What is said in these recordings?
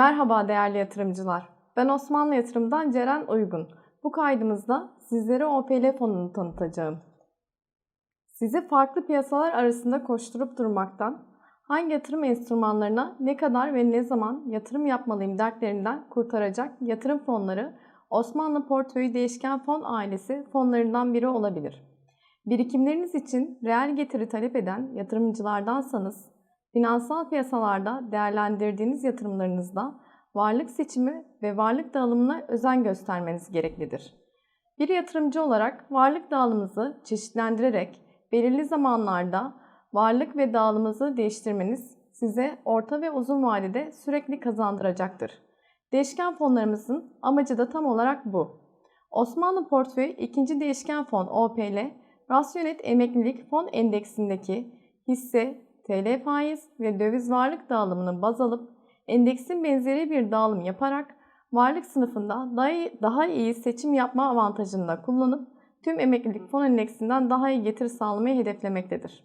Merhaba değerli yatırımcılar. Ben Osmanlı Yatırım'dan Ceren Uygun. Bu kaydımızda sizlere OPL fonunu tanıtacağım. Sizi farklı piyasalar arasında koşturup durmaktan, hangi yatırım enstrümanlarına ne kadar ve ne zaman yatırım yapmalıyım dertlerinden kurtaracak yatırım fonları Osmanlı Portföyü Değişken Fon ailesi fonlarından biri olabilir. Birikimleriniz için reel getiri talep eden yatırımcılardansanız, finansal piyasalarda değerlendirdiğiniz yatırımlarınızda varlık seçimi ve varlık dağılımına özen göstermeniz gereklidir. Bir yatırımcı olarak varlık dağılımınızı çeşitlendirerek belirli zamanlarda varlık ve dağılımınızı değiştirmeniz size orta ve uzun vadede sürekli kazandıracaktır. Değişken fonlarımızın amacı da tam olarak bu. Osmanlı Portföy 2. Değişken Fon OPL, Rasyonet Emeklilik Fon Endeksindeki hisse, TL faiz ve döviz varlık dağılımını baz alıp endeksin benzeri bir dağılım yaparak varlık sınıfında daha iyi, daha iyi seçim yapma avantajını da kullanıp tüm emeklilik fon endeksinden daha iyi getiri sağlamayı hedeflemektedir.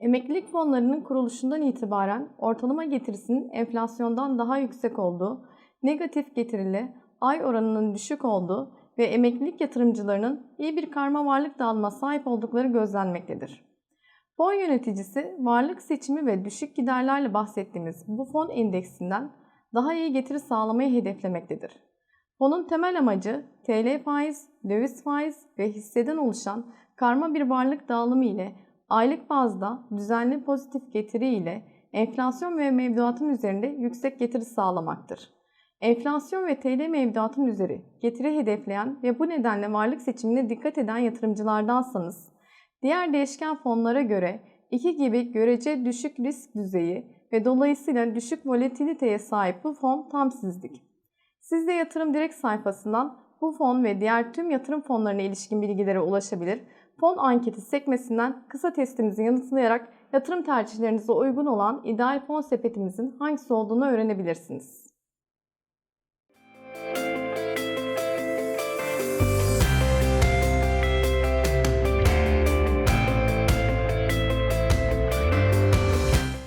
Emeklilik fonlarının kuruluşundan itibaren ortalama getirisinin enflasyondan daha yüksek olduğu, negatif getirili, ay oranının düşük olduğu ve emeklilik yatırımcılarının iyi bir karma varlık dağılma sahip oldukları gözlenmektedir. Fon yöneticisi varlık seçimi ve düşük giderlerle bahsettiğimiz bu fon endeksinden daha iyi getiri sağlamayı hedeflemektedir. Fonun temel amacı TL faiz, döviz faiz ve hisseden oluşan karma bir varlık dağılımı ile aylık bazda düzenli pozitif getiri ile enflasyon ve mevduatın üzerinde yüksek getiri sağlamaktır. Enflasyon ve TL mevduatın üzeri getiri hedefleyen ve bu nedenle varlık seçimine dikkat eden yatırımcılardansanız, diğer değişken fonlara göre iki gibi görece düşük risk düzeyi ve dolayısıyla düşük volatiliteye sahip bu fon tam sizlik. Siz de Yatırım Direkt sayfasından bu fon ve diğer tüm yatırım fonlarına ilişkin bilgilere ulaşabilir, fon anketi sekmesinden kısa testimizi yanıtlayarak yatırım tercihlerinize uygun olan ideal fon sepetimizin hangisi olduğunu öğrenebilirsiniz.